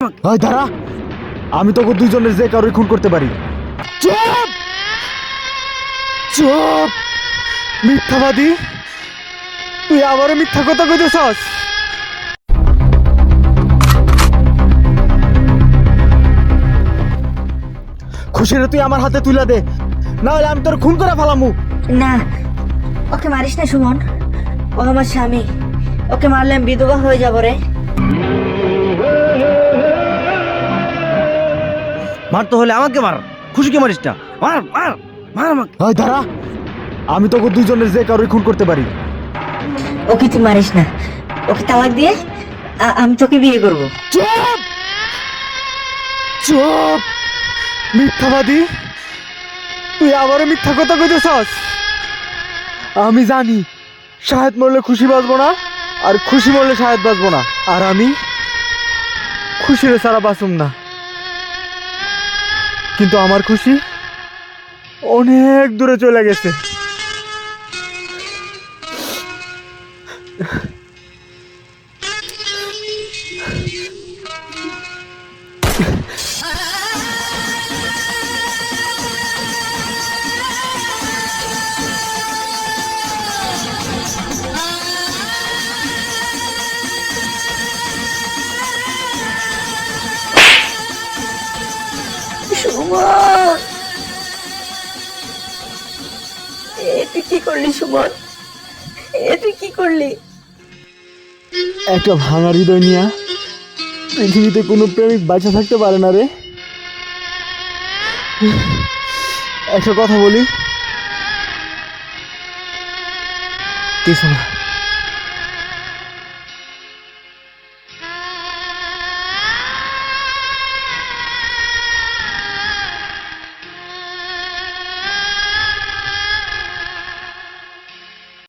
হয় দাঁড়া। আমি তোকে দুইজনের যে কারোই খুন করতে পারি। চুপ! চুপ! মিথ্যাবাদী, তুই আবারও মিথ্যা কথা কইতেছস? খুশিরে তুই আমার হাতে তুলে দে। না হলে আমি তোর খুন করে ফেলামু। না, ওকে মারিস না সুমন। ও আমার স্বামী। ওকে মারলে আমি বিধবা হয়ে যাব রে। মারতে হলে আমাকে মার। খুশিকে মারিস না। মার মার মার আমাকে। হয় দাঁড়া। আমি তোকে দুইজনের যে কারোই খুন করতে পারি। ওকে তুই মারিস না। ওকে তালাক দিয়ে আ- আমি তোকে বিয়ে করব। চুপ! চুপ! মিথ্যাবাদী তুই আবারও মিথ্যা কথা কইতেছস? আমি জানি শাহেদ মরলে খুশি বাঁচবো না আর খুশি মরলে শাহেদ বাঁচবো না। আর আমি খুশিরে সারা বাঁচুম না। কিন্তু আমার খুশি অনেক দূরে চলে গেছে। সুমন? এ তুই একটা ভাঙা হৃদয় নিয়ে, পৃথিবীতে কোনো প্রেমিক বাঁচা থাকতে পারে না রে। একটা কথা বলি। কিছু না।